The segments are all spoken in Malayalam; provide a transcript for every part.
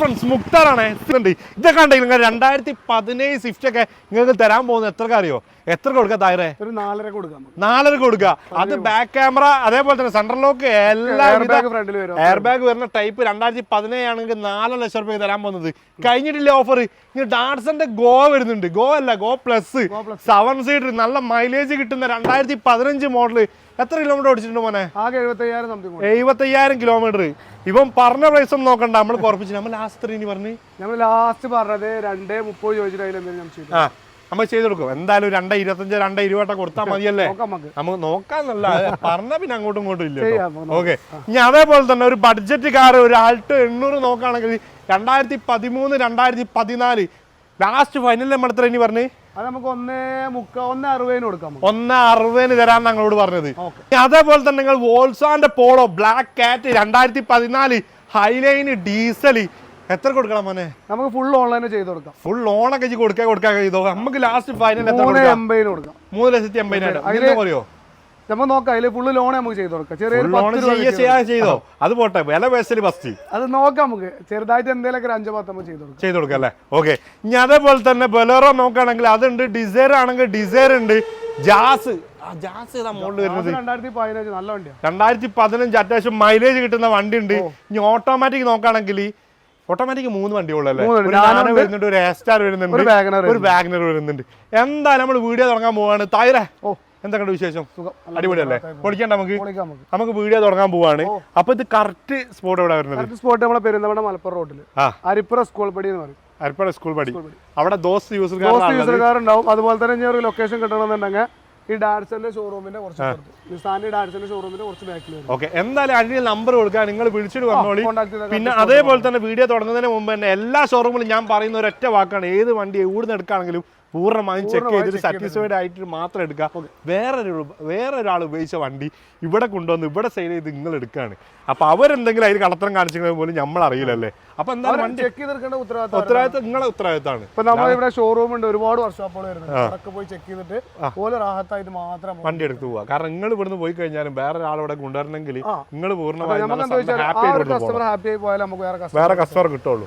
ഫ്രണ്ട്സ് മുക്താറാണ്. ഇതുണ്ട് ഇതൊക്കെ ഉണ്ടെങ്കിൽ നിങ്ങൾ രണ്ടായിരത്തി പതിനേഴ് സ്വിഫ്റ്റ് ഒക്കെ നിങ്ങൾക്ക് തരാൻ പോകുന്നത് എത്ര അറിയോ? എത്ര കൊടുക്കാം തായറെ? ഒരു നാലര കൊടുക്കാം നാലര കൊടുക്കുക അത് ബാക്ക് ക്യാമറ അതേപോലെ തന്നെ സെൻട്രൽ ലോക്ക് എല്ലാ എയർ ബാഗ് വരുന്ന ടൈപ്പ് രണ്ടായിരത്തി പതിനേഴ് ആണെങ്കിൽ നാല് ലക്ഷം റുപ്യ തരാൻ പോകുന്നത്. കഴിഞ്ഞിട്ടില്ല ഓഫർ ഇനി ഡാർസന്റെ ഗോ വരുന്നുണ്ട്. ഗോ അല്ല ഗോ പ്ലസ് സെവൻ സീറ്റർ നല്ല മൈലേജ് കിട്ടുന്ന രണ്ടായിരത്തി പതിനഞ്ച് മോഡൽ എത്ര കിലോമീറ്റർ ഓടിച്ചിട്ടുണ്ട് മോനെ? ആകെ എഴുപത്തയ്യായിരം സംതിങ് എഴുപത്തയ്യായിരം കിലോമീറ്റർ ഇവൻ പറഞ്ഞ പ്രൈസ് ഒന്നും നോക്കണ്ട നമ്മൾ കുറപ്പിച്ചു നമ്മൾ ലാസ്റ്റ് ഇനി പറഞ്ഞു. നമ്മൾ ലാസ്റ്റ് പറഞ്ഞത് രണ്ടേ മുപ്പത് ചോദിച്ചിട്ട് അതിൽ എന്തെങ്കിലും ചെയ്തു ആ നമ്മൾ ചെയ്ത് കൊടുക്കും. എന്തായാലും രണ്ടേ ഇരുപത്തഞ്ച് രണ്ടേ ഇരുപത്തെ കൊടുത്താൽ മതിയല്ലേ? നമുക്ക്. നോക്കാന്നല്ല പറഞ്ഞ പിന്നെ അങ്ങോട്ടും ഇങ്ങോട്ടും ഇല്ല ഓക്കെ. ഇനി അതേപോലെ തന്നെ ഒരു ബഡ്ജറ്റ് കാർ ഒരു ആൾട്ടോ എണ്ണൂറ് നോക്കുകയാണെങ്കിൽ രണ്ടായിരത്തി പതിമൂന്ന് രണ്ടായിരത്തി പതിനാല്. ലാസ്റ്റ് ഫൈനൽ നമ്മൾ എത്ര ഇനി പറഞ്ഞ്? അത് നമുക്ക് ഒന്നേ മുക്ക ഒന്ന് അറുപതിന് കൊടുക്കാം. ഒന്ന് അറുപതിന് തരാൻ ഞങ്ങളോട് പറഞ്ഞത്. അതേപോലെ തന്നെ നിങ്ങൾ വോൾസാന്റെ പോളോ ബ്ലാക്ക് കാറ്റ് രണ്ടായിരത്തി പതിനാല് ഹൈലൈന് ഡീസൽ എത്ര കൊടുക്കണം മോനെ? നമുക്ക് ഫുൾ ഓൺലൈൻ ചെയ്ത് കൊടുക്കാം. ഫുൾ ഓൺ ഒക്കെ കൊടുക്കാൻ കൊടുക്കാൻ ചെയ്തോ? നമുക്ക് ലാസ്റ്റ് ഫൈനൽ എത്ര മൂന്ന് കൊടുക്കാം? മൂന്ന് ലക്ഷത്തി എൺപതിനായിരം. അതിന് പറയോ നമുക്ക് നോക്കാം അതിൽ ഫുള്ള് ലോൺ നമുക്ക് ചെയ്ത് കൊടുക്കാം. ചെറിയൊരു പത്ത് രൂപ ചെയ്തോ അത് പോട്ടെ വില പേശൽ ഫസ്റ്റ് അത് നോക്കാം നമുക്ക്. ചെറുതായിട്ട് എന്തെങ്കിലും ഒരു അഞ്ചോ പത്ത് ചെയ്ത് കൊടുക്കാം. ചെയ്ത് കൊടുക്കാം അല്ലേ? ഓക്കെ ഇനി അതേപോലെ തന്നെ ബലോറോ നോക്കുകയാണെങ്കിൽ അതുണ്ട് ഡിസൈർ ആണെങ്കിൽ ഡിസൈർ ഉണ്ട്. ജാസ് ജാസ് ഏതാ വരുന്നത്? രണ്ടായിരത്തി പതിനഞ്ച് നല്ല വണ്ടിയാണ് രണ്ടായിരത്തി പതിനഞ്ച് അത്യാവശ്യം മൈലേജ് കിട്ടുന്ന വണ്ടി ഉണ്ട് ഇനി ഓട്ടോമാറ്റിക് നോക്കുകയാണെങ്കിൽ ഓട്ടോമാറ്റിക് മൂന്ന് വണ്ടി വരുന്നുണ്ട് ഒരു എസ്റ്റാർ വരുന്നുണ്ട്. ഒരു വാഗ്നർ വരുന്നുണ്ട്. എന്തായാലും നമ്മൾ വീഡിയോ തുടങ്ങാൻ പോവാണ്. തായരെ ഓ. എന്തൊക്കെയുണ്ട് വിശേഷം? അടിപൊളിയല്ലേ? പൊളിക്കണ്ട നമുക്ക്? നമുക്ക്. വീഡിയോ തുടങ്ങാൻ പോവാണ്. അപ്പൊ ഇത് കറക്റ്റ് സ്പോട്ട് എവിടെ വരുന്നത്? സ്പോട്ട് നമ്മളെ പെരുന്തമണ മലപ്പുറം റോഡിൽ അരിപ്പുറ സ്കൂൾ പടി എന്ന് പറയും. അരിപ്പുറ സ്കൂൾ പടി. അവിടെ ദോസ് യൂസർക്കാരുണ്ടാവും അതുപോലെ തന്നെ ഇനി ഒരു ലൊക്കേഷൻ കിട്ടണമെന്നുണ്ടെങ്കിൽ ഈ ഡാൻസന്റെ ഷോറൂമിന്റെ കുറച്ച്. നിസാന്റെ ഡാൻസന്റെ ഷോറൂമിന്റെ കുറച്ച് ബാക്കിൽ ഓക്കെ എന്തായാലും അഴിഞ്ഞ നമ്പർ കൊടുക്കുക. നിങ്ങൾ വിളിച്ചിട്ട് വന്നോളി. പിന്നെ അതേപോലെ തന്നെ വീഡിയോ തുടങ്ങുന്നതിന് മുമ്പ് തന്നെ എല്ലാ ഷോറൂമിലും ഞാൻ പറയുന്ന ഒരൊറ്റ വാക്കാണ്. ഏത് വണ്ടി എവിടുന്ന് എടുക്കുകയാണെങ്കിലും പൂർണമായും ചെക്ക് ചെയ്തിട്ട് സാറ്റിസ്ഫൈഡ് ആയിട്ട് മാത്രം എടുക്കുക. വേറെ വേറെ വേറൊരാൾ ഉപയോഗിച്ച വണ്ടി ഇവിടെ കൊണ്ടുവന്ന് ഇവിടെ സെയിൽ ചെയ്ത് നിങ്ങൾ എടുക്കുകയാണ് അപ്പോൾ അവരെന്തെങ്കിലും അതിൽ കള്ളത്തരം കാണിച്ചെങ്കിൽ പോലും നമ്മൾ അറിയില്ലല്ലേ? അപ്പൊ എന്തായാലും വണ്ടി ചെക്ക് ചെയ്തെടുക്കേണ്ട ഉത്തരവാദിത്തം ഉത്തരവാദിത്തം നിങ്ങളെ ഉത്തരവാദിത്തമാണ്. ഇപ്പൊ നമ്മളിവിടെ ഷോറൂം ഉണ്ട് ഒരുപാട് വർക്ക്ഷോപ്പുകൾ വരുന്നുണ്ട്. അതൊക്കെ പോയി ചെക്ക് ചെയ്തിട്ട് ഓരോ റാഹത്തായിട്ട് മാത്രം വണ്ടി എടുത്ത് പോവാ. കാരണം നിങ്ങൾ ഇവിടുന്ന് പോയി കഴിഞ്ഞാലും വേറെ ഒരാളിവിടെ കൊണ്ടുവരണമെങ്കിൽ നിങ്ങൾ പൂർണമായും ഹാപ്പി ആയി പോയാൽ നമുക്ക് വേറെ കസ്റ്റമർ വേറെ കസ്റ്റമർ കിട്ടുള്ളൂ.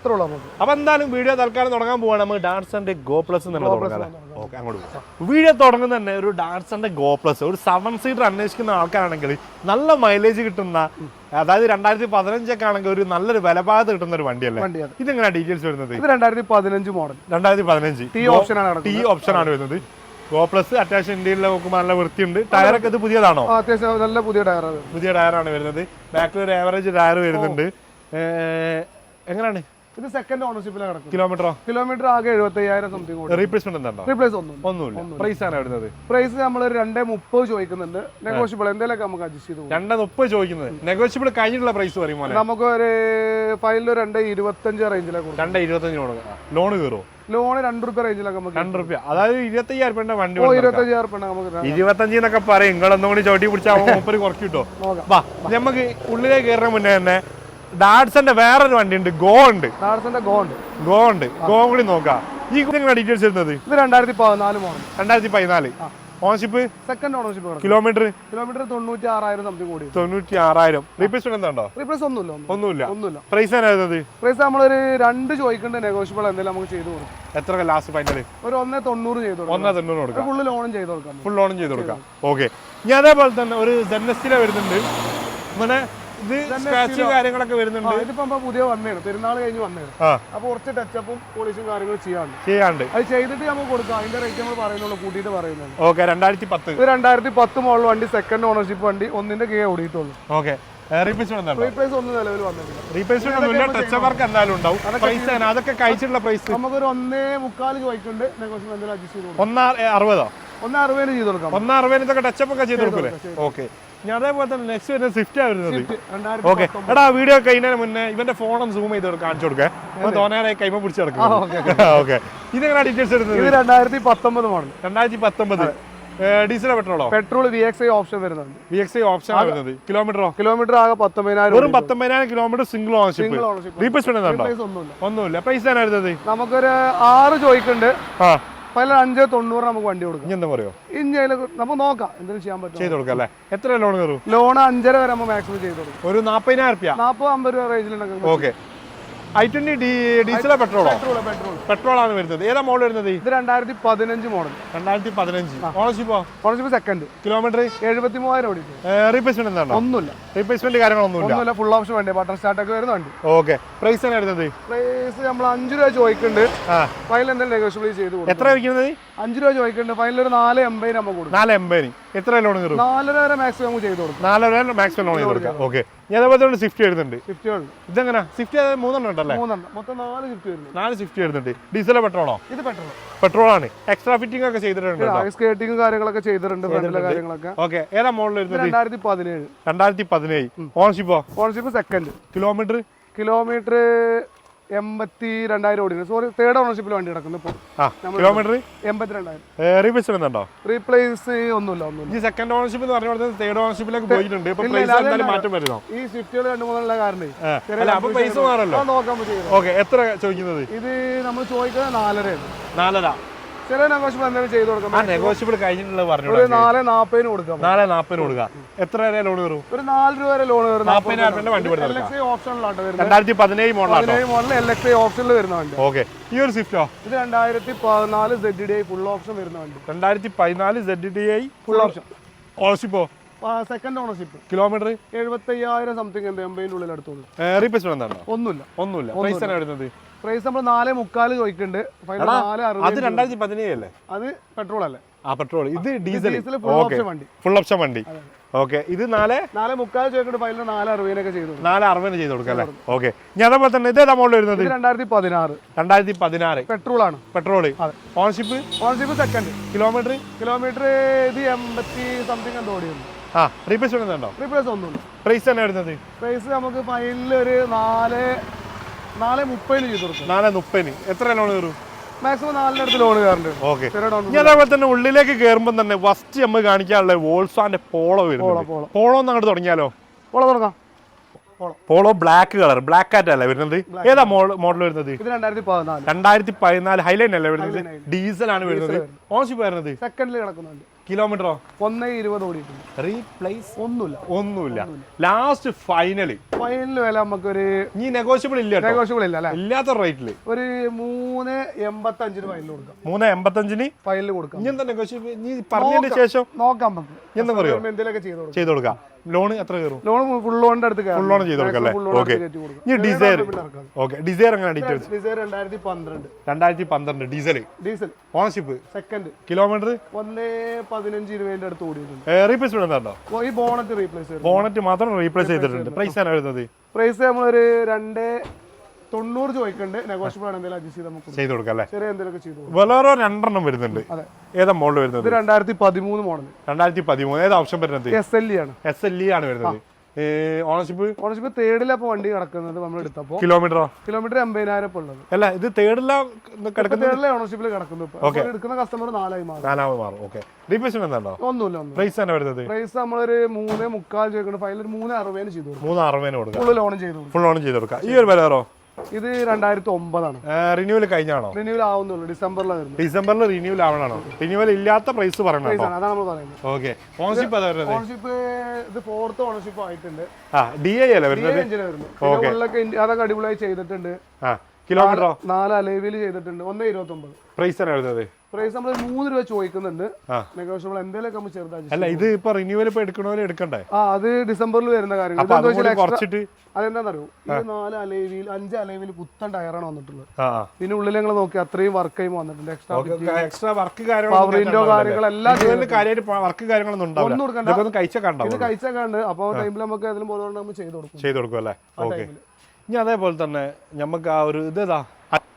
അപ്പൊ എന്തായാലും വീഡിയോ തൽക്കാലം തുടങ്ങാൻ പോവാണ്. നമുക്ക് ഡാൻസ് ആൻഡ് ഗോ പ്ലസ് എന്നുള്ളത് തുടങ്ങാം ഓക്കെ അങ്ങോട്ട് പോകാം വീഡിയോ തുടങ്ങുന്ന തന്നെ ഒരു ഡാൻസന്റെ ഗോ പ്ലസ് ഒരു സെവൻ സീറ്റർ അന്വേഷിക്കുന്ന ആൾക്കാരാണെങ്കിൽ നല്ല മൈലേജ് കിട്ടുന്ന അതായത് രണ്ടായിരത്തി പതിനഞ്ചൊക്കെ ആണെങ്കിൽ ഒരു നല്ലൊരു വിലഭാഗത്ത് കിട്ടുന്ന ഒരു വണ്ടിയല്ലേ? ഇതെങ്ങനെ ഡീറ്റെയിൽസ് വരുന്നത്? ഇത് രണ്ടായിരത്തി പതിനഞ്ച് മോഡൽ രണ്ടായിരത്തി പതിനഞ്ച്. ടി ഓപ്ഷൻ ആണ് ടി ഓപ്ഷൻ ആണ് വരുന്നത്. ഗോ പ്ലസ് അത്യാവശ്യം ഇന്ത്യയിൽ നോക്കുമ്പോൾ നല്ല വൃത്തിയുണ്ട്. ടയറൊക്കെ ഇത് പുതിയതാണോ? അത്യാവശ്യം നല്ല പുതിയ ടയറാണ് പുതിയ ടയറാണ് വരുന്നത്. ബാക്കിൽ ഒരു ആവറേജ് ടയർ വരുന്നുണ്ട്. എങ്ങനെയാണ്? ഇത് സെക്കൻഡ് ഓണർഷിപ്പിലാണ് കിടക്കുന്നത്. കിലോമീറ്ററോ കിലോമീറ്റർ ആകെ എഴുപത്തയ്യായിരം സംതിങ് കൂടി റീപ്ലേസ്മെന്റ് എന്താ റീപ്ലേസ് ഒന്നും ഒന്നുമില്ല. പ്രൈസ് ആണ് വരുന്നത് പ്രൈസ് നമ്മൾ രണ്ടേ മുപ്പത് ചോദിക്കുന്നുണ്ട്. നെഗോഷ്യബിൾ എന്തെങ്കിലും നമുക്ക് അഡ്ജസ്റ്റ് ചെയ്ത് രണ്ട് മുപ്പത് ചോദിക്കുന്നത്. നെഗോഷ്യബിൾ കഴിഞ്ഞിട്ടുള്ള പ്രൈസ് പറയുമ്പോൾ നമുക്ക് ഒരു ഫൈനൽ രണ്ട് ഇരുപത്തഞ്ച് റേഞ്ചിലേക്ക് രണ്ട് ഇരുപത്തഞ്ചിന് കൊടുക്കാം. ലോൺ കയറുമോ ലോൺ രണ്ട് റുപ്യ റേഞ്ചിലൊക്കെ നമുക്ക് രണ്ട് റുപ്യ. അതായത് ഇരുപത്തയ്യായിരം രൂപ വണ്ടി. ഇരുപത്തയ്യായിരം റുപ്യ നമുക്ക് ഇരുപത്തഞ്ച് എന്നൊക്കെ പറയും. നിങ്ങളൊന്നും കൂടി ചവിട്ടി പിടിച്ചാൽ മുപ്പത് കുറച്ച് കിട്ടോ നോക്കാം. വാ നമുക്ക് ഉള്ളിലേക്ക് കയറുന്ന മുന്നേ തന്നെ ഡാഡ്സന്റെ വേറൊരു വണ്ടി ഉണ്ട് ഗോ ഉണ്ട് ഗോ ഉണ്ട് ഗോ ഉണ്ട് ഗോ കൂടി നോക്കാം. ഈ നിങ്ങളുടെ ഡീറ്റെയിൽസ് വരുന്നത് ഇത് രണ്ടായിരത്തി പതിനാല് മോഡൽ. രണ്ടായിരത്തി പതിനാല് ownership second ownership kilometre kilometre തൊണ്ണൂറ്റി ആറായിരം സംതിങ് കൂടി. തൊണ്ണൂറ്റി ആറായിരം റീപ്ലേസ്മെന്റ് എന്താണോ റീപ്ലേസ് ഒന്നുമില്ല ഒന്നുമില്ല. ഒന്നുമില്ല. പ്രൈസ് ആയിരുന്നത് പ്രൈസ് നമ്മളൊരു രണ്ട് ചോദിക്കേണ്ട നെഗോഷ്യബിൾ എന്തെങ്കിലും നമുക്ക് ചെയ്തു കൊടുക്കും. എത്ര ലാസ്റ്റ് ഫൈനൽ ഒരു ഒന്നേ തൊണ്ണൂറ് ചെയ്ത് ഒന്നേ തൊണ്ണൂറ് കൊടുക്കാം. ഫുൾ ലോണും ചെയ്ത് കൊടുക്കാം. ഫുൾ ലോണും ചെയ്ത് കൊടുക്കാം. ഓക്കെ ഇനി അതേപോലെ തന്നെ ഒരു ജെന്നസ്റ്റില വരുന്നുണ്ട്. അങ്ങനെ ഇത് സ്ക്രാച്ച് കാര്യങ്ങളൊക്കെ വരുന്നുണ്ട്. ഇതിപ്പോ പുതിയ വന്നേണ്. പെരുന്നാൾ കഴിഞ്ഞ് വന്നേണ്. ആ. അപ്പൊ കുറച്ച് ടച്ചപ്പും പോളിഷും കാര്യങ്ങളും ചെയ്യാണ്ട്. ചെയ്യാണ്ട്. അത് ചെയ്തിട്ട് നമുക്ക് കൊടുക്കാം. അതിന്റെ റേറ്റ് നമ്മൾ പറയുന്നുള്ളൂ കൂട്ടിയിട്ട് പറയുന്നുണ്ട് ഓക്കെ രണ്ടായിരത്തി പത്ത് ഇത് രണ്ടായിരത്തി പത്ത് മോഡൽ വണ്ടി സെക്കൻഡ് ഓണർഷിപ്പ് വണ്ടി ഒന്നിന്റെ കീഴേ ഓടിയിട്ടുള്ളൂ. ഓക്കെ. അതൊക്കെ കഴിച്ചിട്ടുള്ള പ്രൈസ് നമുക്കൊരു ഒന്നേ മുക്കാലിക്ക് ഒന്നാ അറുപതോ? ഒന്ന് അറുപതിന് ചെയ്ത് കൊടുക്കാം. ഒന്നാ ടച്ചപ്പ് ഒക്കെ ചെയ്ത് കൊടുക്കില്ലേ ഓക്കെ. ഞാൻ അതേപോലെ തന്നെ നെക്സ്റ്റ് വരുന്ന സ്വിഫ്റ്റ് വരുന്നത്. ഓക്കെ എടാ വീഡിയോ കഴിഞ്ഞതിന് മുന്നേ ഇവന്റെ ഫോണും സൂം ചെയ്ത് കാണിച്ചു കൊടുക്കേ. തോന്നാരെ കൈമ പിടിച്ച് കിടക്കും ഓക്കെ ഇതെങ്ങനെ ഡീറ്റെയിൽസ് ഇത് വരുന്നത്? രണ്ടായിരത്തി പത്തൊമ്പത് മോഡൽ രണ്ടായിരത്തി പത്തൊമ്പത്. ഡീസലോ പെട്രോളോ petrol V X I option വരുന്നുണ്ട്. വി എക്സ് ഐ ഓപ്ഷൻ വരുന്നത്. കിലോമീറ്ററോ കിലോമീറ്റർ ആകെ പത്തൊമ്പതിനായിരം വെറും പത്തൊമ്പതിനായിരം kilometre single ownership single ownership replacement price ഒന്നുമില്ല. ഒന്നുമില്ല. ആണ് വരുന്നത്? നമുക്കൊരു ആറ് ചോദിക്കുന്നുണ്ട് ആ. പല അഞ്ച് തൊണ്ണൂറ് നമുക്ക് വണ്ടി കൊടുക്കും. എന്താ പറയോ ഇനി അതിൽ നമുക്ക് നോക്കാം എന്തെങ്കിലും ചെയ്യാൻ പറ്റും ചെയ്ത് കൊടുക്കാം അല്ലേ? എത്ര ലോൺ കയറും? ലോൺ അഞ്ചര വരെ നമ്മൾ മാക്സിമം ചെയ്ത് കൊടുക്കും. ഒരു നാപ്പതിനായിരം റുപ്യ. നാൽപ്പത് അമ്പത് രൂപ റേഞ്ചിലുണ്ടെങ്കിൽ ഓക്കെ ഐ ട്വന്റി ഡീസലോ പെട്രോളോ പെട്രോൾ പെട്രോൾ ആണ് വരുന്നത്. ഏതാ മോഡൽ വരുന്നത്? ഇത് രണ്ടായിരത്തി പതിനഞ്ച് മോഡൽ രണ്ടായിരത്തി പതിനഞ്ച് ഓണർഷിപ്പോ ഓണർഷിപ്പ് സെക്കൻഡ് കിലോമീറ്റർ എഴുപത്തി മൂവായിരം ഓടി റീപ്ലേസ്മെന്റ് എന്താണ്? ഒന്നുമില്ല. റീപ്ലേസ്മെന്റ് ഒന്നുമില്ല ഫുൾ ഓപ്ഷൻ വേണ്ടി? ബട്ടർ സ്റ്റാർട്ട് ഒക്കെ വരുന്നുണ്ട് ഓക്കെ പ്രൈസ് ആണ് വരുന്നത്? പ്രൈസ് നമ്മൾ അഞ്ച് രൂപ ചോദിക്കുന്നുണ്ട്. ഫൈനൽ എന്തെങ്കിലും നെഗോഷ്യബിൾ ചെയ്ത് കൊടുക്കും. എത്ര വയ്ക്കുന്നത് അഞ്ച് രൂപ ചോദിക്കുന്നുണ്ട്. ഫൈനൽ ഒരു നാല് എൺപതിന് നമ്മൾ കൊടുക്കും. നാല് എൺപതിന്. എത്ര ലോൺ കയറും? നാലര വരെ മാക്സിമം ചെയ്ത് കൊടുക്കും. നാലര വരെ മാക്സിമം ലോൺ ചെയ്ത് കൊടുക്കാം. ഓക്കെ ഞാൻ അതേപോലെ തന്നെ സ്വിഫ്റ്റ് വരുന്നുണ്ട്. ഉണ്ട് ഇതെങ്ങനെ? സ്വിഫ്റ്റ് മൂന്നെണ്ണം ഉണ്ടല്ലേ? മൂന്നെണ്ണം. മൊത്തം നാല് സ്വിഫ്റ്റ് വരുന്നു നാല് സ്വിഫ്റ്റ് വരുന്നുണ്ട്. ഡീസലോ പെട്രോളോ ഇത് പെട്രോൾ പെട്രോൾ ആണ്. എക്സ്ട്രാ ഫിറ്റിംഗ് ഒക്കെ ചെയ്തിട്ടുണ്ട് സ്കേറ്റിംഗ് കാര്യങ്ങളൊക്കെ ചെയ്തിട്ടുണ്ട് കാര്യങ്ങളൊക്കെ. ഓക്കെ ഏതാ മോഡൽ വരുന്നത്? രണ്ടായിരത്തി പതിനേഴ് രണ്ടായിരത്തി പതിനേഴ് ഓണർഷിപ്പോ ഓണർഷിപ്പ് സെക്കൻഡ് കിലോമീറ്റർ കിലോമീറ്റർ എൺപത്തി രണ്ടായിരം ഓടിക്കുന്നു സോറി തേർഡ് ഓണർഷിപ്പിൽ വണ്ടി കിടക്കുന്നു കിലോമീറ്റർ എൺപത്തി രണ്ടായിരം റീപ്ലേസ്മെന്റ് ഉണ്ടോ? റീപ്ലേസ് ഒന്നുമില്ല ഒന്നുമില്ല. ഈ സെക്കൻഡ് ഓണർഷിപ്പ് എന്ന് പറഞ്ഞ തേർഡ് ഓണർഷിപ്പിലേക്ക് പോയിട്ടുണ്ട്. ഇപ്പൊ പ്രൈസ് എന്തായാലും മാറ്റം വരുന്നോ? ഈ സ്വിഫ്റ്റുകൾ രണ്ട് മൂന്നുള്ള കാരണേ. അപ്പൊ പൈസ മാറല്ലോ. നോക്കാൻ പറ്റും ഓക്കെ എത്ര ചോദിക്കുന്നത്? ഇത് നമ്മൾ ചോദിക്കുന്നത് നാലരയാണ്. നാലര. ചില നെഗോഷ്യബിൾ എന്തെങ്കിലും ചെയ്ത് കൊടുക്കാം ആ നെഗോഷ്യബിൾ കഴിഞ്ഞിട്ടുള്ളത് പറഞ്ഞു ഒരു നാല് നാൽപ്പതിന് കൊടുക്കാം നാല് നാൽപ്പതിന് കൊടുക്കുക എത്ര വരെ ലോൺ വരും? ഒരു നാല് രൂപ വരെ ലോൺ വരും നാൽപ്പതിനായിരം വണ്ടി കൊടുക്കാം രണ്ടായിരത്തി പതിനേഴ് പതിനേഴ് മോഡൽ എൽ എക്സ് ഐ ഓപ്ഷനിൽ വരുന്ന വണ്ടി. ഓക്കെ. ഈ ഒരു സ്വിഫ്റ്റോ ഇത് രണ്ടായിരത്തി പതിനാല് Z D I full option വരുന്ന വണ്ടി. രണ്ടായിരത്തി പതിനാല് Z D I full option ഓണർഷിപ്പോ second ownership kilometre എഴുപത്തയ്യായിരം സംതിങ് ഉണ്ട് എൺപതിന്റെ ഉള്ളിൽ അടുത്തുള്ളൂ റീപ്ലേസ്മെന്റ് എന്താണ്? ഒന്നുമില്ല. ഒന്നുമില്ല. പ്രൈസ് ആണ് വരുന്നത്? പ്രൈസ് നമ്മൾ നാല് മുക്കാൽ ചോദിക്കുന്നുണ്ട് അത് രണ്ടായിരത്തി പതിനേഴ് അല്ലേ അത് പെട്രോൾ അല്ലേ? ആ പെട്രോൾ ഇത് ഡീസൽ ഫുൾ ഓപ്ഷൻ വണ്ടി. ഫുൾ ഓപ്ഷൻ വണ്ടി. ഓക്കെ ഇത് നാല്? നാല് മുക്കാൽ ചോദിക്കുന്നുണ്ട് നാല് അറുപതിനൊക്കെ ചെയ്തു. നാല് അറുപതിന് ചെയ്ത് കൊടുക്കാം അല്ലേ? ഓക്കെ ഞാൻ അതേപോലെ തന്നെ ഇതേതാ മോഡൽ വരുന്നത്? ഇത് രണ്ടായിരത്തി പതിനാറ്. രണ്ടായിരത്തി പതിനാറ്. പെട്രോൾ ആണ്. Petrol ownership ownership second kilometre kilometre ഇത് എൺപത്തി സംതിങ് എന്തോ ഓടിയുണ്ട് ആ റീപ്ലേസ് വരുന്നുണ്ടോ? റീപ്ലേസ് ഒന്നുമില്ല. പ്രൈസ് തന്നെ വരുന്നത്? പ്രൈസ് നമുക്ക് ഫൈനലിൽ ഒരു നാല് നാല് മുപ്പതിന് ചെയ്ത് കൊടുക്കും. നാല് മുപ്പതിന്. എത്ര ലോൺ കയറും? മാക്സിമം നാലിനടുത്ത് ലോൺ കയറുന്നുണ്ട് ഓക്കെ ഡൗൺ അതേപോലെ തന്നെ ഉള്ളിലേക്ക് കയറുമ്പോൾ തന്നെ ഫസ്റ്റ് നമ്മൾ കാണിക്കാനുള്ള വോൾസാന്റെ പോളോ വരും പോളോ. ഒന്ന് അങ്ങോട്ട് തുടങ്ങിയാലോ? പോളോ തുടങ്ങാം. Polo black colour black cat അല്ലേ വരുന്നത്? ഏതാ മോഡൽ വരുന്നത്? രണ്ടായിരത്തി പതിനാല്. രണ്ടായിരത്തി പതിനാല് ഹൈലൈൻ അല്ലേ വരുന്നത്? ഡീസൽ ആണ് വരുന്നത്. ഓൺഷിപ്പ് വരുന്നത് സെക്കൻഡിൽ കിടക്കുന്നുണ്ട്. കിലോമീറ്ററോ? ഒന്നേ ഇരുപത് ഓടിയിട്ടുണ്ട്. റീപ്ലേസ്? ഒന്നുമില്ല. ഒന്നുമില്ല. ലാസ്റ്റ് ഫൈനലി ഫൈനൽ വില നമുക്ക് ഒരു നീ നെഗോഷ്യബിൾ ഇല്ല നെഗോഷ്യബിൾ ഇല്ല അല്ലേ? ഇല്ലാത്ത റേറ്റിൽ ഒരു മൂന്ന് എൺപത്തി അഞ്ചിന് ഫൈനൽ കൊടുക്കാം. മൂന്ന് എൺപത്തി അഞ്ചിന് ഫൈനൽ കൊടുക്കാം. ഇനി എന്താ നെഗോഷ്യബിൾ നീ പറഞ്ഞതിന് ശേഷം നോക്കാം നമുക്ക്. എന്താ പറയുക? എന്തെങ്കിലുമൊക്കെ ചെയ്ത് കൊടുക്കാം. ലോൺ എത്ര കയറും? ലോൺ ഫുൾ ലോണിന്റെ അടുത്ത് ഫുൾ ലോൺ ചെയ്ത് കൊടുക്കാം അല്ലേ? ഓക്കെ ഇനി ഡിസൈർ ഓക്കെ ഡിസൈർ എങ്ങനെ ഡീറ്റെയിൽസ് ഡിസൈർ രണ്ടായിരത്തി പന്ത്രണ്ട് രണ്ടായിരത്തി പന്ത്രണ്ട് diesel diesel ownership second kilometre ഒന്നേ പതിനഞ്ച് ഇരുപതിന്റെ അടുത്ത് ഓടിയിട്ടുണ്ട്. റീപ്ലേസ്മെന്റ് എന്താണോ ഈ ബോണറ്റ് റീപ്ലേസ് ബോണറ്റ് മാത്രം റീപ്ലേസ് ചെയ്തിട്ടുണ്ട്. പ്രൈസ് ആണ് വരുന്നത്? പ്രൈസ് നമ്മളൊരു രണ്ട് തൊണ്ണൂറ് ചോദിക്കുന്നുണ്ട് നെഗോഷ്യബിൾ ആണ്. എന്തെങ്കിലും അഡ്ജസ്റ്റ് ചെയ്ത് നമുക്ക്. ചെയ്ത് കൊടുക്കാം അല്ലേ? ചെറിയ എന്തെങ്കിലുമൊക്കെ ചെയ്തു വെലോറോ രണ്ടെണ്ണം വരുന്നുണ്ട്. അതെ. ഏതാ മോഡൽ വരുന്നത്? ഇത് രണ്ടായിരത്തി പതിമൂന്ന് മോഡൽ രണ്ടായിരത്തി പതിമൂന്ന് ഏതാ ഓപ്ഷൻ വരുന്നത്? എസ് എൽ ഇ ആണ്. എസ് എൽ ഇ ആണ് വരുന്നത്. ഓണർഷിപ്പ് ഓണർഷിപ്പ് തേർഡിലപ്പോ വണ്ടി കിടക്കുന്നത് നമ്മൾ എടുത്തപ്പോ. കിലോമീറ്ററോ? കിലോമീറ്റർ എൺപതിനായിരം ഇപ്പൊ ഉള്ളത്. അല്ല ഇത് തേർഡില ഓണർഷിപ്പിൽ കിടക്കുന്നു എടുക്കുന്ന കസ്റ്റമർ നാലായി മാറും. നാലാമത് മാറും. ഓക്കെ റീപ്ലേസ്മെന്റ് എന്താണോ? ഒന്നുമില്ല പ്രൈസ് ആണ് വരുന്നത്? പ്രൈസ് നമ്മളൊരു മൂന്ന് മുക്കാൽ ചോദിക്കുന്നത് ഫൈനൽ ഒരു മൂന്ന് അറുപതിന് ചെയ്തു മൂന്ന് അറുപതിന് കൊടുക്കാം. ഫുൾ ലോൺ ചെയ്തു കൊടുക്കും. ഫുൾ ലോൺ ചെയ്ത് കൊടുക്കാം. ഈ ഒരു വിലറോ ഇത് രണ്ടായിരത്തി ഒമ്പതാണ് റിന്യൂവൽ കഴിഞ്ഞാണോ? റിന്യൂവൽ ആവുന്നുള്ളൂ. ഡിസംബറിലാണ് വരുന്നത്. ഡിസംബറിൽ റിന്യൂവൽ ആവണോ റിന്യൂവൽ ഇല്ലാത്ത പ്രൈസ് പറയണം അതാണ് നമ്മൾ പറയുന്നത്. ഓക്കെ ഓണർഷിപ്പ് ഓണർഷിപ്പ് ഇത് ഫോർത്ത് ഓണർഷിപ്പ് ആയിട്ടുണ്ട്. ഡി ഐ അല്ലേ വരുന്നത്? അതൊക്കെ അടിപൊളിയായി ചെയ്തിട്ടുണ്ട്. കിലോമീറ്ററോ നാല് അലേവിൽ ചെയ്തിട്ടുണ്ട്. ഒന്ന് ഇരുപത്തി ഒമ്പത് പ്രൈസ് ആണ് വരുന്നത്? പ്രൈസ് നമ്മൾ മൂന്ന് രൂപ ചോദിക്കുന്നുണ്ട്. നെഗോഷ്യബിൾ എന്തെങ്കിലുമൊക്കെ നമ്മൾ അല്ല ഇത് ഇപ്പൊ റിന്യൂവൽ ഇപ്പൊ എടുക്കണോ എടുക്കണ്ടേ? ആ അത് ഡിസംബറിൽ വരുന്ന കാര്യങ്ങൾ കുറച്ചിട്ട് അതെന്താണെന്നറിയോ ഇത് നാല് അലേവിൽ അഞ്ച് അലൈവിൽ പുത്തൻ ടയറാണ് വന്നിട്ടുള്ളത്. പിന്നെ ഉള്ളിൽ ഞങ്ങൾ നോക്കി അത്രയും വർക്ക് ടൈം വന്നിട്ടുണ്ട്. എക്സ്ട്രാ എക്സ്ട്രാ വർക്ക് കാര്യങ്ങളോ കാര്യങ്ങളെല്ലാം വർക്ക് കാര്യങ്ങളൊന്നും ഒന്നും കൊടുക്കണ്ട. ഇത് ഉണ്ടാവും കഴിച്ചൊക്കെ അപ്പോൾ ടൈമിൽ നമുക്ക് അതിലും പോലെ നമ്മൾ ചെയ്ത് കൊടുക്കും. ചെയ്ത് കൊടുക്കും അല്ലേ? ഓക്കെ. ഇനി അതേപോലെ തന്നെ നമുക്ക് ആ ഒരു ഇതേതാ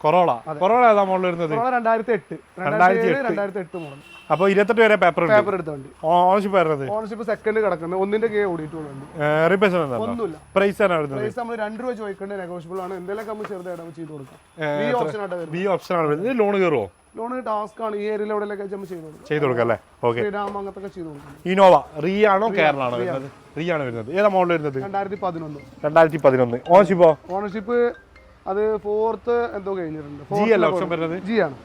കൊറോള. കൊറോള ഏതാ മോഡൽ വരുന്നത്? കൊറോണ രണ്ടായിരത്തി എട്ട് രണ്ടായിരത്തി എട്ട് മോഡൽ. അപ്പൊ ഇരുപത്തെട്ട് വരെ പേപ്പർ പേപ്പർ എടുത്തുണ്ട് ഓണർഷിപ്പ് വരുന്നത് ഓണർഷിപ്പ് സെക്കൻഡ് കിടക്കുന്നത്. ഒന്നിന്റെ കേ ഓടിയിട്ടുള്ള ഒന്നുമില്ല. പ്രൈസ് ആണ് വരുന്നത്? പ്രൈസ് നമ്മൾ രണ്ട് രൂപ ചോദിക്കേണ്ട നെഗോഷ്യബിൾ ആണ്. എന്തെങ്കിലും നമ്മൾ ചെറുത് നമ്മൾ ചെയ്ത് കൊടുക്കാം. ബി ഓപ്ഷൻ ആണ് വരുന്നത്? ലോൺ കയറുമോ ലോൺ ടാസ്ക് ആണ്. ഈ ഏരിയയിൽ എവിടെയൊക്കെ നമ്മൾ ചെയ്ത് കൊടുക്കാം. ചെയ്ത് കൊടുക്കാം അല്ലേ? ഓക്കെ അങ്ങനത്തെ ചെയ്ത് കൊടുക്കാം. ഇനോവ റീ ആണോ കേരള ആണോ വരുന്നത്? റീ ആണ് വരുന്നത്. ഏതാ മോഡൽ വരുന്നത്? രണ്ടായിരത്തി പതിനൊന്ന്. രണ്ടായിരത്തി പതിനൊന്ന്. ഓണർഷിപ്പോ ഓണർഷിപ്പ് അത് ഫോർത്ത് എന്തോ കഴിഞ്ഞിട്ടുണ്ട്. ജി അല്ല ഓപ്ഷൻ വരുന്നത്? ജി ആണ്.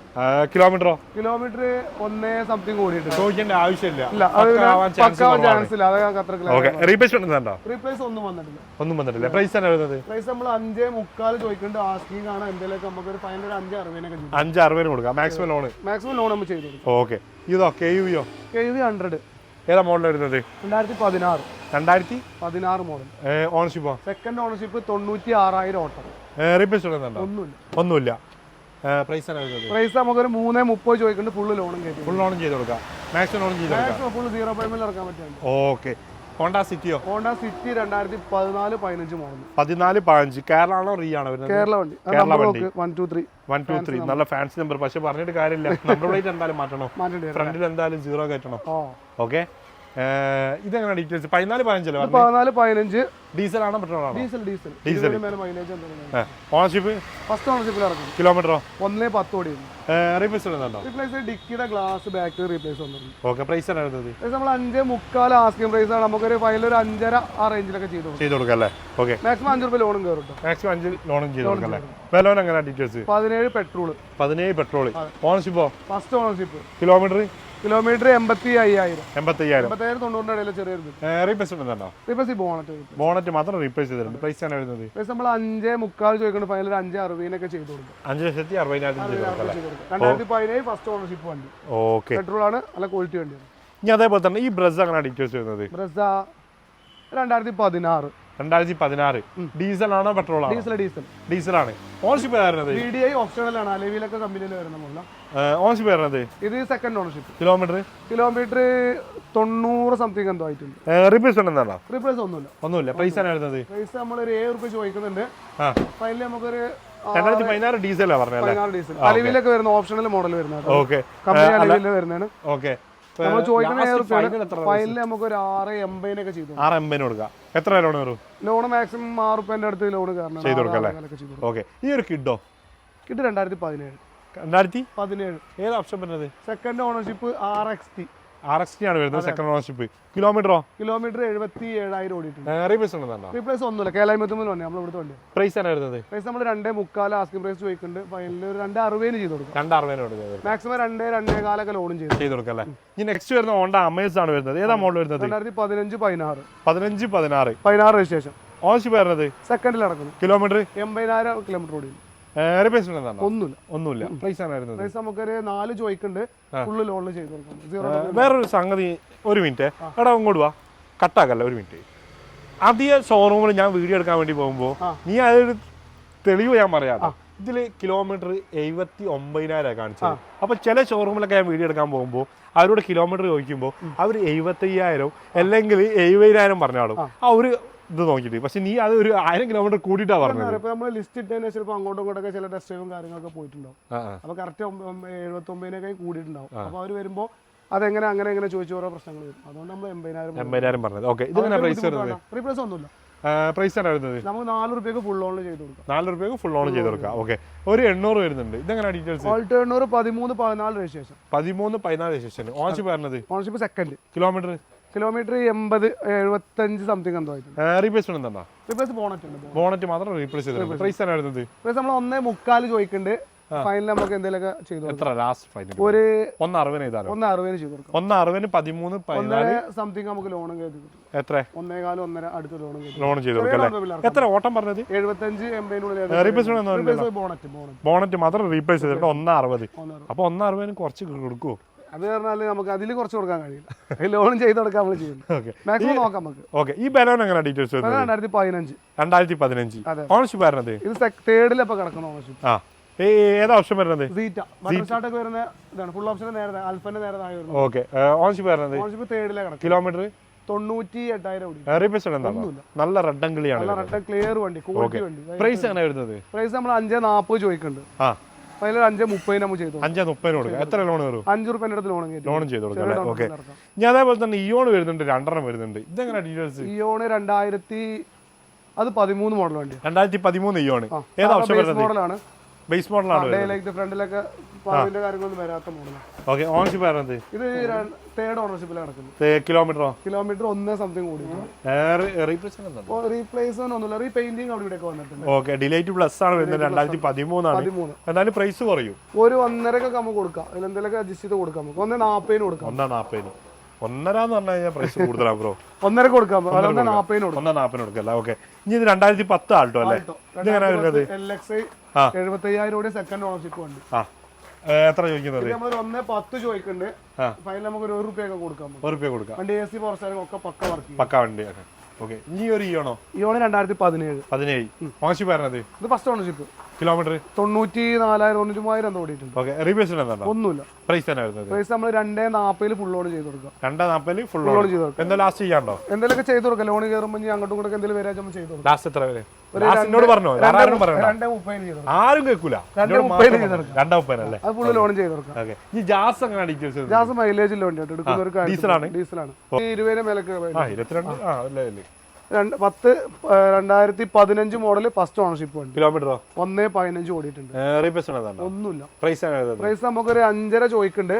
കിലോമീറ്ററോ കിലോമീറ്റർ ഒന്നേ സംതിങ് ഓടിയിട്ടുണ്ട്. ചോദിക്കേണ്ട ആവശ്യമില്ല. ഇല്ല ചാൻസ് ഇല്ല അത് അത്ര റീപ്ലേസ്മെന്റ് റീപ്ലേസ് ഒന്നും വന്നിട്ടില്ല. ഒന്നും വന്നിട്ടില്ല. പ്രൈസ് ആണ് വരുന്നത്? പ്രൈസ് നമ്മൾ അഞ്ചേ മുക്കാൽ ചോദിക്കേണ്ട ആസ്കിങ് ആണ്. എന്തെങ്കിലും നമുക്ക് ഒരു ഫൈനൽ അഞ്ച് അറുപതിനൊക്കെ അഞ്ച് അറുപതിന് കൊടുക്കാം. മാക്സിമം ലോൺ മാക്സിമം ലോൺ നമ്മൾ ചെയ്തു കൊടുക്കും. ഓക്കെ ഇതോ കെ യു യോ കെ യു ഹൺഡ്രഡ് ഏതാ മോഡൽ വരുന്നത്? രണ്ടായിരത്തി പതിനാറ്. രണ്ടായിരത്തി? പതിനാറ് മോഡൽ ഓണർഷിപ്പോ സെക്കൻഡ് ഓണർഷിപ്പ് തൊണ്ണൂറ്റി ആറായിരം ഓട്ടം. റീപ്ലേസ്മെന്റ് ഉണ്ടോ ഒന്നുമില്ല. ഒന്നുമില്ല. പ്രൈസ് പ്രൈസ് നമുക്കൊരു മൂന്നേ മുപ്പത് ചോദിക്കുന്നുണ്ട് ഫുള്ള് ലോണും കയറ്റി ഫുൾ ലോണും ചെയ്ത് കൊടുക്കാം. മാക്സിമം ലോണും ചെയ്ത് കൊടുക്കാം. ഫുള്ള് സീറോ പേയ്മെന്റ് ഇറക്കാൻ പറ്റും ഓക്കെ ഹോണ്ട സിറ്റിയോ ഹോണ്ട സിറ്റി രണ്ടായിരത്തി പതിനാല് പതിനഞ്ച് മോഡൽ പതിനാല് പതിനഞ്ച്. കേരള ആണോ റീ ആണോ വരുന്നത്? കേരള വണ്ടി. കേരള വണ്ടി. One two three one two three നല്ല ഫാൻസി നമ്പർ പക്ഷെ പറഞ്ഞിട്ട് കാര്യമില്ല. നമ്പർ പ്ലേറ്റ് എന്തായാലും മാറ്റണം. ഫ്രണ്ടിൽ എന്തായാലും സീറോ കയറ്റണം. ഓക്കെ ഇതെങ്ങനെ ഡീറ്റെയിൽസ് പതിനാല് പതിനഞ്ചല്ലേ പതിനാല് പതിനഞ്ച്. ഡീസൽ ആണോ പെട്രോൾ ആണോ diesel diesel diesel. Mileage ownership first ഓണർഷിപ്പിൽ ഇറക്കും കിലോമീറ്ററോ? ഒന്നേ പത്ത് കോടി റീപ്ലേസ് റീപ്ലേസ് ഡിക്കിയുടെ ഗ്ലാസ് ബാക്ക് റീപ്ലേസ് വന്നിട്ടുണ്ട്. ഓക്കെ പ്രൈസ് പ്രൈസ് നമ്മൾ അഞ്ച് മുക്കാൽ ആസ്കിംഗ് പ്രൈസ് ആണ്. നമുക്കൊരു ഫൈനൽ ഒരു അഞ്ചര ആ റേഞ്ചിലൊക്കെ ചെയ്തു ചെയ്ത് കൊടുക്കാം അല്ലേ? ഓക്കെ മാക്സിമം അഞ്ച് രൂപ ലോണും കയറും മാക്സിമം അഞ്ച് ലോണും ചെയ്തു കൊടുക്കാം അല്ലേ? വിലോൻ എങ്ങനെ ഡീറ്റെയിൽസ് പതിനേഴ് പെട്രോൾ പതിനേഴ് പെട്രോൾ ഓണർഷിപ്പോ ഫസ്റ്റ് ഓണർഷിപ്പ് കിലോമീറ്റർ കിലോമീറ്റർ എൺപത്തി അയ്യായിരം എൺപത്തയ്യായിരം എൺപത്തായിരം തൊണ്ണൂറിന്റെ ഇടയിൽ ചെറിയൊരു റീപ്ലേസ്മെന്റ് റീപ്ലേസ് ഉണ്ടോ റീപ്ലേസ് ബോണറ്റ് ബോണറ്റ് മാത്രം റീപ്ലേസ് ചെയ്തിട്ടുണ്ട്. പ്രൈസ് ആണ് വരുന്നത്? പ്രൈസ് നമ്മൾ അഞ്ചേ മുക്കാൽ ചോദിക്കുന്നത് ഫൈനൽ ഒരു അഞ്ച് അറുപതിനൊക്കെ ചെയ്തു കൊടുക്കും. അഞ്ച് ലക്ഷത്തി അറുപതിനായിരം രണ്ടായിരത്തി പതിനേഴ് ഫസ്റ്റ് ഓണർഷിപ്പ് വണ്ടി. ഓക്കെ പെട്രോൾ ആണ് നല്ല ക്വാളിറ്റി വണ്ടിയാണ്. ഇനി അതേപോലെ തന്നെ ഈ ബ്രസ് അങ്ങനെ ഡീറ്റെയിൽസ് വരുന്നത്? ബ്രസ രണ്ടായിരത്തി പതിനാറ്. രണ്ടായിരത്തി പതിനാറ് ഡീസൽ ആണോ പെട്രോൾ ആണോ ഡീസൽ ഡീസൽ. ഡീസൽ ആണ് ഓണർഷിപ്പ് വരുന്നത് ബി ഡി ഐ ഓപ്ഷണൽ ആണ് അലവിലൊക്കെ കമ്പനിയിൽ വരുന്ന മുല്ല ഓണർഷിപ്പ് വരുന്നത് ഇത് സെക്കൻഡ് ഓണർഷിപ്പ് കിലോമീറ്റർ? കിലോമീറ്റർ തൊണ്ണൂറ് സംതിങ് എന്തോ ആയിട്ടുണ്ട്. റീപ്ലേസ് ഉണ്ടെന്നാണോ റീപ്ലേസ് ഒന്നുമില്ല. ഒന്നുമില്ല. ആണ് വരുന്നത്? പ്രൈസ് നമ്മൾ ഒരു ഏഴ് റുപ്യ ചോദിക്കുന്നുണ്ട്. ഫൈനലി നമുക്കൊരു രണ്ടായിരത്തി പതിനാറ് ഡീസലാ പറഞ്ഞത് അലവിലൊക്കെ വരുന്ന ഓപ്ഷണൽ മോഡൽ വരുന്നത് ഓക്കെ. കമ്പനി അലവിൽ വരുന്നതാണ്. ഓക്കെ. നമ്മൾ ചോദിക്കുന്ന ഫൈനൽ നമുക്ക് ഒരു ആറ് എൺപതിനൊക്കെ ചെയ്തു ആറ് എൺപതിന് കൊടുക്കാം. എത്ര ലോൺ വരും? ലോൺ മാക്സിമം ആറ് റുപ്യന്റെ അടുത്ത് ലോൺ കാരണം ചെയ്ത് കൊടുക്കാം അല്ലേ? ഓക്കെ ഈ ഒരു കിഡോ കിഡ് രണ്ടായിരത്തി പതിനേഴ്. രണ്ടായിരത്തി? പതിനേഴ്. ഏത് ഓപ്ഷൻ വരുന്നത്? Second ownership R X T R X T ആണ് വരുന്നത് സെക്കൻഡ് ഓണർഷിപ്പ് കിലോമീറ്ററോ കിലോമീറ്റർ എഴുപത്തി ഏഴായിരം ഓടിയിട്ടുണ്ട്. റീപ്ലേസ് ഒന്നുമില്ല. കേരളമത്തുമ്പോൾ വണ്ടി നമ്മൾ ഇവിടുത്തെ വണ്ടി. പ്രൈസ് ആണ് വരുന്നത്? പ്രൈസ് നമ്മൾ രണ്ടേ മുക്കാൽ ആസ്കിംഗ് പ്രൈസ് ചോദിക്കുന്നുണ്ട്. ഫൈനലിൽ ഒരു രണ്ട് അറുപതിന് ചെയ്ത് കൊടുക്കും. രണ്ട് അറുപതിന് മാക്സിമം രണ്ടേ രണ്ടേ കാലൊക്കെ ലോണും ചെയ്തു ചെയ്ത് കൊടുക്കാം അല്ലേ? ഇനി നെക്സ്റ്റ് വരുന്ന ഹോണ്ട അമേസ് ആണ് വരുന്നത്. ഏതാ മോഡൽ വരുന്നത്? രണ്ടായിരത്തി പതിനഞ്ച് പതിനാറ്. പതിനഞ്ച് പതിനാറ്. പതിനാറ് രജിസ്ട്രേഷൻ ഓണർഷിപ്പ് വരുന്നത്? സെക്കൻഡിൽ നടക്കുന്നു. കിലോമീറ്റർ എൺപതിനായിരം കിലോമീറ്റർ ഓടി റീപ്ലേസ് ഉണ്ടെന്നോ ഒന്നുമില്ല. ഒന്നുമില്ല. പ്രൈസ് ആണ് വരുന്നത്. പ്രൈസ് നമുക്കൊരു നാല് ചോയ്ക്കുണ്ട് ഫുള്ള് ലോണിൽ ചെയ്ത് കൊടുക്കാം. വേറൊരു സംഗതി ഒരു മിനിറ്റ് എടാ ഇങ്ങോട്ട് വാ. കട്ടാക്കല്ല ഒരു മിനിറ്റ് ആദ്യ ഷോറൂമിൽ ഞാൻ വീഡിയോ എടുക്കാൻ വേണ്ടി പോകുമ്പോൾ നീ അതൊരു തെളിവ് ഞാൻ പറയാം ഇതിൽ കിലോമീറ്റർ എഴുപത്തി ഒമ്പതിനായിരം കാണിച്ചത്. അപ്പൊ ചില ഷോറൂമിലൊക്കെ ഞാൻ വീഡിയോ എടുക്കാൻ പോകുമ്പോൾ അവരോട് കിലോമീറ്റർ ചോദിക്കുമ്പോൾ അവർ എഴുപത്തയ്യായിരം അല്ലെങ്കിൽ എഴുപതിനായിരം പറഞ്ഞാടും. ആ ഒരു ഇത് നോക്കിയിട്ട് പക്ഷെ നീ അത് ഒരു ആയിരം കിലോമീറ്റർ കൂടിയിട്ടാണ് പറഞ്ഞത്. ഇപ്പൊ നമ്മൾ ലിസ്റ്റ് ഇട്ടതിന് ചിലപ്പോൾ അങ്ങോട്ടും ഇങ്ങോട്ടൊക്കെ ചില ടെസ്റ്റ് ഡ്രൈവും കാര്യങ്ങളൊക്കെ പോയിട്ടുണ്ടാവും. അപ്പോൾ. അപ്പൊ കറക്റ്റ് എഴുപത്തി ഒമ്പതിനൊക്കെ കൂടിയിട്ടുണ്ടാവും. അപ്പൊ അവർ വരുമ്പോൾ അതെങ്ങനെ അങ്ങനെ എങ്ങനെ ചോദിച്ചു ഓരോ പ്രശ്നങ്ങൾ വരും. അതുകൊണ്ട് നമ്മൾ എൺപതിനായിരം എൺപതിനായിരം പറഞ്ഞത്. ഓക്കെ ഇതെങ്ങനെ പ്രൈസ് വരുന്നത്? റീപ്ലേസ് ഒന്നുമില്ല. പ്രൈസ് ആണ് വരുന്നത്? നമുക്ക് നാല് റുപ്യക്ക് ഫുൾ ഓൺ ചെയ്ത് കൊടുക്കാം. നാല് റുപ്യക്ക് ഫുൾ ഓൺ ചെയ്ത് കൊടുക്കാം. ഓക്കെ. ഒരു എണ്ണൂറ് വരുന്നുണ്ട്. ഇതെങ്ങനെ ഡീറ്റെയിൽസ് ഓൾട്ട് എണ്ണൂറ് പതിമൂന്ന് പതിനാല് രജിസ്ട്രേഷൻ. പതിമൂന്ന് പതിനാല് രജിസ്ട്രേഷൻ. ഓണർഷിപ്പ് വരുന്നത് ഓണർഷിപ്പ് സെക്കൻഡ് കിലോമീറ്റർ കിലോമീറ്റർ എൺപത് എഴുപത്തഞ്ച് സംതിങ് എന്തോ ആയിട്ടുണ്ട്. റീപ്ലേസ് ബോണറ്റ് ബോണറ്റ് മാത്രം റീപ്ലേസ് പ്രൈസ് നമ്മൾ ഒന്നേ മുക്കാൽ ചോദിക്കുന്നുണ്ട് ഫൈനൽ നമുക്ക് എന്തെങ്കിലുമൊക്കെ ചെയ്തു എത്ര? ലാസ്റ്റ് ഫൈനൽ ഒരു ഒന്ന് അറുപതിന് ചെയ്താലോ ഒന്ന് അറുപതിന് ചെയ്തു കൊടുക്കാം. ഒന്ന് അറുപതിന് പതിമൂന്ന് പതിനാല്. ഒന്നര സംതിങ് നമുക്ക് ലോണും കയറ്റി കിട്ടും. എത്ര? ഒന്നേകാലം ഒന്നര അടുത്ത ലോണും കയറ്റി ലോൺ ചെയ്ത് കൊടുക്കാം അല്ലേ? എത്ര? ഓട്ടം പറഞ്ഞത്? എഴുപത്തഞ്ച് എൺപതിനുള്ളിൽ റീപ്ലേസ് ഉണ്ടെന്ന് ബോണറ്റ് ബോണറ്റ് മാത്രം റീപ്ലേസ് ചെയ്തിട്ട് ഒന്ന് അറുപത്. അപ്പോൾ അപ്പൊ ഒന്ന് അറുപതിന് കുറച്ച് കൊടുക്കുമോ അത് പറഞ്ഞാൽ നമുക്ക് അതിൽ കുറച്ച് കൊടുക്കാൻ കഴിയില്ല. ലോൺ ചെയ്ത് കൊടുക്കാൻ നമ്മൾ ചെയ്യുന്നു. മാക്സിമം നോക്കാം നമുക്ക്. ഓക്കെ ഈ ബലോൺ എങ്ങനെ ഡീറ്റെയിൽസ് രണ്ടായിരത്തി പതിനഞ്ച് രണ്ടായിരത്തി പതിനഞ്ച്. ഓണർഷിപ്പ് വരുന്നത് ഇത് തേർഡിലപ്പോൾ കിടക്കുന്ന ഓണർഷിപ്പ് ആ. ഏതാ ഓപ്ഷൻ വരുന്നത്? സ്റ്റാർട്ടൊക്കെ വരുന്ന ഇതാണ്. ഫുൾ ഓപ്ഷൻ നേരെ അൽഫന്റെ നേരെ താഴെ വരുന്നത് ഓക്കെ ഓണർഷിപ്പ് വരുന്നത് ഓണർഷിപ്പ് തേർഡിലെ കിടക്കും കിലോമീറ്റർ തൊണ്ണൂറ്റി എട്ടായിരം നല്ല റെഡ് അങ്കിളിയാണ് നല്ല റെഡ് ക്ലിയർ വണ്ടി. ക്വാളിറ്റി വണ്ടി. പ്രൈസ് എങ്ങനെ വരുന്നത്? പ്രൈസ് നമ്മൾ അഞ്ചേ നാപ്പത് ചോദിക്കുന്നുണ്ട്. അതിൽ അഞ്ചേ മുപ്പതിന് നമ്മൾ ചെയ്തു അഞ്ചാ മുപ്പതിന് കൊടുക്കാം. എത്ര ലോൺ വരും അഞ്ച് റുപ്യന്റെ അടുത്ത് ലോൺ ലോണും ചെയ്ത് കൊടുക്കാം ഓക്കെ. ഞാൻ അതേപോലെ തന്നെ ഇയോൺ വരുന്നുണ്ട് രണ്ടെണ്ണം വരുന്നുണ്ട്. ഇതെങ്ങനെ ഡീറ്റെയിൽസ് ഇയോൺ രണ്ടായിരത്തി അത് പതിമൂന്ന് മോഡൽ വണ്ടി രണ്ടായിരത്തി പതിമൂന്ന് ഇയോൺ ഏതാ ഓപ്ഷൻ മോഡലാണ് ബേസ് മോഡലാണ് ഡേ ദി ഫ്രണ്ടിലൊക്കെ പാവിന്റെ കാര്യങ്ങളൊന്നും വരാത്ത മോഡലാണ് ഓക്കെ ഓണർഷിപ്പ് വരുന്നത് ഇത് തേർഡ് ഓണർഷിപ്പിലാണ് നടക്കുന്നത്. കിലോമീറ്ററോ കിലോമീറ്റർ ഒന്നേ സംതിങ് കൂടി റീപ്ലേസ്മെന്റ് ഒന്നുമില്ല. റീപെയിന്റിങ് അവിടെ ഇവിടെയൊക്കെ വന്നിട്ടുണ്ട്. ഓക്കെ ഡിലൈറ്റ് പ്ലസ് ആണ് വരുന്നത് രണ്ടായിരത്തി പതിമൂന്നാണ് പതിമൂന്ന്. എന്നാലും പ്രൈസ് കുറയും. ഒരു ഒന്നരക്കൊക്കെ നമുക്ക് കൊടുക്കാം. അതിൽ എന്തെങ്കിലുമൊക്കെ അഡ്ജസ്റ്റ് ചെയ്ത് കൊടുക്കാം നമുക്ക്. ഒന്ന് നാൽപ്പതിന് കൊടുക്കാം. ഒന്നാ നാപ്പതിന്. ഒന്നര എന്ന് പറഞ്ഞു കഴിഞ്ഞാൽ പ്രൈസ് കൂടുതലാണ് ബ്രോ ഒന്നര കൊടുക്കാം ഒന്നര ഒന്ന് നാൽപ്പതിന് കൊടുക്കാം. ഒന്നര നാപ്പതിന് കൊടുക്കല്ല ഓക്കെ ഇനി ഇത് രണ്ടായിരത്തി പത്ത് ആൾട്ടോ അല്ലേ? ഇതെങ്ങനെ വരുന്നത്? സെക്കൻഡ് ഓണർഷിപ്പ് ഉണ്ട്. ആ. എത്ര ചോദിക്കുന്നത്? നമ്മൾ ഒന്നേ പത്ത് ചോദിക്കുന്നുണ്ട്. ഫൈനൽ നമുക്ക് ഒരു റുപ്യ ഒക്കെ കൊടുക്കാം ഒരു റുപ്യ കൊടുക്കാം. വണ്ടി എ സി ഒക്കെ പക്ക വർക്ക് പക്ക വണ്ടി ഓക്കെ ഇനി ഒരു ഇയോണോ ആണോ? ഇയോണ് രണ്ടായിരത്തി പതിനേഴ്. പതിനേഴ്. ഓണർഷിപ്പ് ആയിരുന്നത് ഇത്? First ownership kilometre? തൊണ്ണൂറ്റി നാലായിരം തൊണ്ണൂറ്റി മൂവായിരം ഓടിയിട്ടുണ്ട്. ഓക്കെ എന്താണോ ഒന്നുമില്ല. പ്രൈസ് തന്നെ വരുന്നത്? പ്രൈസ് നമ്മൾ രണ്ടേ നാൽപ്പതിൽ ഫുൾ ലോൺ ചെയ്ത് കൊടുക്കാം രണ്ടേ നാപ്പതിൽ ഫുൾ ലോൺ ചെയ്ത് കൊടുക്കാം എന്താ ലാസ്റ്റ് ചെയ്യാണ്ടോ എന്തെങ്കിലുമൊക്കെ ചെയ്ത് കൊടുക്കാം ലോൺ കയറുമ്പോൾ അങ്ങോട്ടും ഇങ്ങോട്ടും എന്തെങ്കിലും വരാൻ നമ്മൾ ചെയ്ത് കൊടുക്കാം ലാസ്റ്റ് എത്ര വരെ? എന്നോട് പറഞ്ഞോ? ആരും കേൾക്കൂല. രണ്ടേ മുപ്പതിനല്ലേ അത് ഫുള്ള് ലോൺ ചെയ്ത് കൊടുക്കാം ഈ ജാസ് അങ്ങനെ ഡീറ്റെയിൽസ് ജാസ്? മൈലേജിൽ വേണ്ടി കേട്ടോ എടുക്കുന്ന ഒരു ഡീസലാണ്? ഡീസലാണ് ഈ വിലക്ക് ഇരുപത്തിരണ്ട്. ആ അല്ലേ. രണ്ട് പത്ത് രണ്ടായിരത്തി പതിനഞ്ച് മോഡൽ ഫസ്റ്റ് ഓണർഷിപ്പ് വണ്ടി. കിലോമീറ്ററോ? ഒന്നേ പതിനഞ്ച് ഓടിയിട്ടുണ്ട്. ഒന്നുമില്ല. പ്രൈസ് പ്രൈസ് നമുക്കൊരു അഞ്ചര ചോദിക്കുന്നുണ്ട്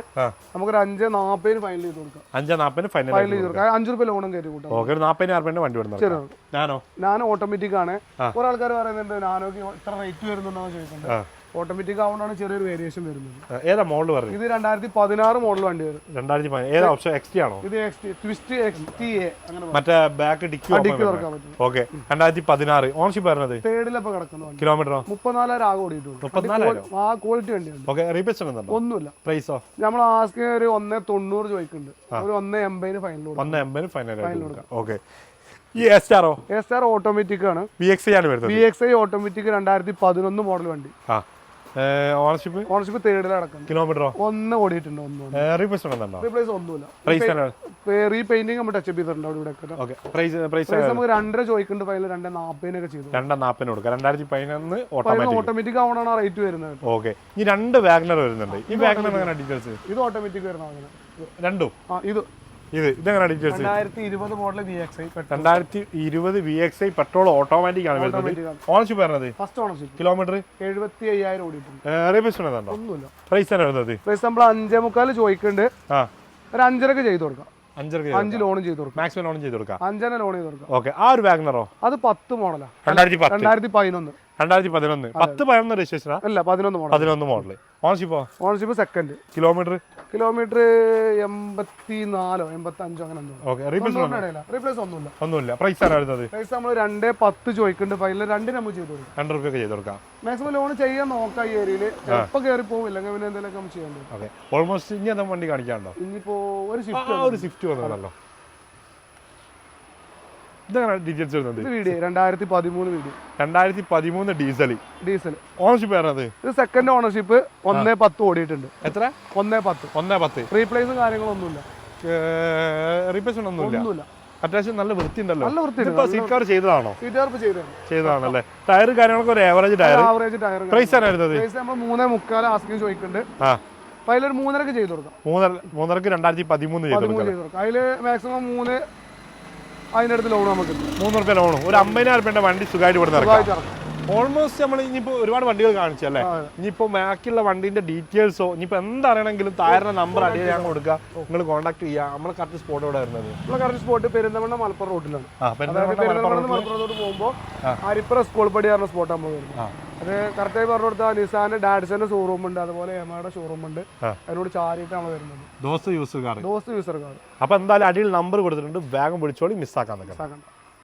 നമുക്കൊരു അഞ്ച് നാൽപ്പതിന് ഫൈനൽ ചെയ്ത് കൊടുക്കാം. അഞ്ച് നാപ്പതിന് ഫൈനൽ ഫൈനൽ ചെയ്ത് കൊടുക്കാം. അഞ്ച് റുപ്യ ലോണും കയറ്റി കൂട്ടാം. ഓക്കെ നാപ്പതിന് ആറുപേന്റെ വണ്ടി വിടുന്നത് നാനോ? ഞാനോ ഞാൻ ഓട്ടോമാറ്റിക് ആണ്. കുറെ ആൾക്കാർ പറയുന്നുണ്ട് നാനോക്ക് ഇത്ര റേറ്റ് വരുന്നുണ്ടോ? ചോദിക്കുന്നുണ്ട്. ഓട്ടോമാറ്റിക് ആവുകൊണ്ടാണ് ചെറിയൊരു വേരിയേഷൻ വരുന്നത്. ഏതാ മോഡൽ പറഞ്ഞു? ഇത് രണ്ടായിരത്തി പതിനാറ് മോഡൽ വണ്ടി വരും. രണ്ടായിരത്തി ഏതാ ഓപ്ഷൻ എക്സ് ടി ആണോ? ഇത് X T twist X T A. മറ്റേ ബാക്ക് ഡിക്കി ഡിക്കി തുറക്കാൻ പറ്റും. ഓക്കെ രണ്ടായിരത്തി പതിനാറ് ഓൺഷിപ്പ് വരുന്നത് തേർഡിൽ കിടക്കുന്ന കിലോമീറ്ററോ മുപ്പത്തിനാലായിരം ആകെ ഓടിയിട്ടുള്ളൂ. മുപ്പത്തിനാലായിരം ആ ക്വാളിറ്റി വണ്ടിയുണ്ട്. ഓക്കെ റീപേസ് ഒന്നുമില്ല. പ്രൈസോ നമ്മൾ ആസ്ക് ഒരു ഒന്ന് തൊണ്ണൂറ് ചോദിക്കുന്നുണ്ട്. ഒരു ഒന്ന് എൺപതിന് ഫൈനൽ ഒന്ന് എൺപതിന് ഫൈനൽ ഓക്കെ ഈ എസ് ആറോ എസ് ആർ ഓട്ടോമാറ്റിക് ആണ്. ബി എക്സ് ആണ് വരുന്നത്. ബി എക്സ് ഐ ഓട്ടോമാറ്റിക് രണ്ടായിരത്തി പതിനൊന്ന് മോഡൽ വണ്ടി. ആ. ഓണർഷിപ്പ് ഓണർഷിപ്പ് തേർഡിൽ അടക്കുന്നത് കിലോമീറ്ററോ ഒന്ന് ഓടിയിട്ടുണ്ട് ഒന്ന് റീപ്ലേസ് റീപ്ലേസ് ഒന്നുമില്ല. റീപെയിന്റിംഗ് നമ്മൾ ടച്ച് ചെയ്തിട്ടുണ്ട് അവിടെ ഇവിടെ പ്രൈസ് പ്രൈസ് നമുക്ക് രണ്ടര ചോദിക്കുന്നുണ്ട് ഫൈനൽ രണ്ടേ നാൽപ്പതിനൊക്കെ ചെയ്തു. രണ്ടേ നാപ്പിന് കൊടുക്കാം. രണ്ടായിരത്തി പതിനൊന്ന് ഓട്ടോമാറ്റിക് ഓട്ടോമാറ്റിക് ആവണാണ് റേറ്റ് വരുന്നത് ഓക്കെ ഈ രണ്ട് വാഗ്നർ വരുന്നുണ്ട്. ഈ വാഗ്നർ ഡീറ്റെയിൽസ് ഇത് ഓട്ടോമാറ്റിക് വരുന്ന അങ്ങനെ രണ്ടും? ആ ഇത് ഇത് ഇതെങ്ങനെ ഡീറ്റെയിൽസ് രണ്ടായിരത്തി ഇരുപത് മോഡൽ വി എക്സ് ഐ രണ്ടായിരത്തി ഇരുപത് V X I petrol automatic ആണ് വരുന്നത്. ഓണർഷിപ്പ് വരുന്നത് ഫസ്റ്റ് ഓണർഷിപ്പ് കിലോമീറ്റർ എഴുപത്തി അയ്യായിരം ഓടിയിട്ടുണ്ട്. ഒന്നുമില്ല. പ്രൈസ് തന്നെ വരുന്നത്? പ്രൈസ് നമ്മൾ അഞ്ചേ മുക്കാൽ ചോദിക്കുന്നുണ്ട്. ആ. ഒരു അഞ്ചരക്ക് ചെയ്ത് കൊടുക്കാം. അഞ്ച് ലോണും ചെയ്ത് കൊടുക്കാം. മാക്സിമം ലോൺ ചെയ്ത് കൊടുക്കാം. അഞ്ചന ലോൺ ചെയ്ത് കൊടുക്കാം. ഓക്കെ ആ ഒരു വാഗ്നറോ അത് പത്ത് മോഡലാ. രണ്ടായിരത്തി പതിനൊന്ന്. രണ്ടായിരത്തി പതിനൊന്ന് പത്ത് പതിനൊന്ന് രജിസ്ട്രേഷനാ? അല്ല പതിനൊന്ന് മോഡൽ പതിനൊന്ന് മോഡൽ ഓണർഷിപ്പോ ഓണർഷിപ്പ് സെക്കൻഡ് കിലോമീറ്റർ കിലോമീറ്റർ എൺപത്തി നാലോ എൺപത്തി അഞ്ചോ അങ്ങനെ ഓക്കെ റീപ്ലേസ് ഒന്നുമില്ല. ഒന്നുമില്ല. പ്രൈസ് ആണ് വരുന്നത്? പ്രൈസ് നമ്മൾ രണ്ടേ പത്ത് ചോദിക്കുന്നുണ്ട്. ഫൈനൽ രണ്ടിന് നമ്മൾ ചെയ്ത് കൊടുക്കും. രണ്ട് റുപ്യൊക്കെ ചെയ്ത് കൊടുക്കാം. മാക്സിമം ലോൺ ചെയ്യാൻ നോക്കാം ഈ ഏരിയയിൽ എപ്പോൾ കയറി പോകും ഇല്ലെങ്കിൽ പിന്നെ എന്തെങ്കിലും ഓക്കെ ഓൾമോസ്റ്റ് ഇനി എന്താ വണ്ടി കാണിക്കാണ്ടോ ഇനിയിപ്പോ ഒരു ഷിഫ്റ്റ് ഒരു ഷിഫ്റ്റ് വന്നതല്ലോ ഡീറ്റെയിൽസ് വരുന്നത്? വീഡിയോ രണ്ടായിരത്തി പതിമൂന്ന് വീഡിയോ രണ്ടായിരത്തി പതിമൂന്ന് ഡീസൽ ഡീസൽ ഓണർഷിപ്പ് വരുന്നത് ഇത് സെക്കൻഡ് ഓണർഷിപ്പ് ഒന്നേ പത്ത് ഓടിയിട്ടുണ്ട്. എത്ര? ഒന്നേ പത്ത്. ഒന്നേ പത്ത്. റീപ്ലേസും കാര്യങ്ങളൊന്നുമില്ല. റീപ്ലേസ്മെന്റ് ഒന്നുമില്ല. അത്യാവശ്യം നല്ല വൃത്തി ഉണ്ടല്ലോ നല്ല വൃത്തി സീറ്റ് ചെയ്തതാണോ? ചെയ്തതാണല്ലേ? ടയർ കാര്യങ്ങളൊക്കെ ഒരു average tyre average tyre price ആണ് വരുന്നത്? മൂന്നേ മുക്കാൽ ആസ്കിങ് ചോദിക്കുന്നുണ്ട്. ആ. അപ്പൊ അതിലൊരു മൂന്നരക്ക് ചെയ്തു കൊടുക്കാം. മൂന്നര മൂന്നരക്ക് രണ്ടായിരത്തി പതിമൂന്ന് ചെയ്ത് കൊടുക്കാം. അതിൽ മാക്സിമം മൂന്ന് അതിന്റെ അടുത്ത് ലോൺ നമുക്ക് മൂന്ന് റുപ്യ ലോണും ഒരു അമ്പതിനായിരം റുപ്യന്റെ വണ്ടി സുഖമായിട്ട് ഇവിടെ നിന്ന് ഇറക്കാം. ഓൾമോസ്റ്റ് നമ്മൾ ഇനിയിപ്പോ ഒരുപാട് വണ്ടികൾ കാണിച്ചു അല്ലേ? ഇനിയിപ്പോ ബാക്കിയുള്ള വണ്ടിന്റെ ഡീറ്റെയിൽസോ ഇനിയിപ്പോ എന്തറിയണമെങ്കിലും താരന്റെ നമ്പർ അടിയിൽ ഞാൻ കൊടുക്കുക. നിങ്ങൾ കോൺടാക്ട് ചെയ്യുക. നമ്മളെ കറക്റ്റ് സ്പോട്ട് ഇവിടെ വരുന്നത്? നമ്മളെ കറക്റ്റ് സ്പോട്ട് പെരുന്തമണ്ണ മലപ്പുറം റോഡിലാണ് ആ അതായത് പെരുന്തൽമണ്ണ പെരിന്തമണ്ണ മലപ്പുറം മലപ്പുറം പോകുമ്പോൾ. അരിപ്പുറ സ്കൂൾ പടി പറഞ്ഞ സ്പോട്ട് നമ്മൾ വരുന്നത്. അത് കറക്റ്റായി പറഞ്ഞു കൊടുത്താൽ നിസാന്റെ ഡാഡ്സന്റെ ഷോറൂം ഉണ്ട് അതുപോലെ എമയുടെ ഷോറൂം ഉണ്ട്. അതിനോട് ചാരിയിട്ടാണ് വരുന്നത്. Those user car those user car അപ്പൊ എന്തായാലും അടിയിൽ നമ്പർ കൊടുത്തിട്ടുണ്ട്. വേഗം വിളിച്ചോളി മിസ്സാക്കാൻ നിൽക്കാം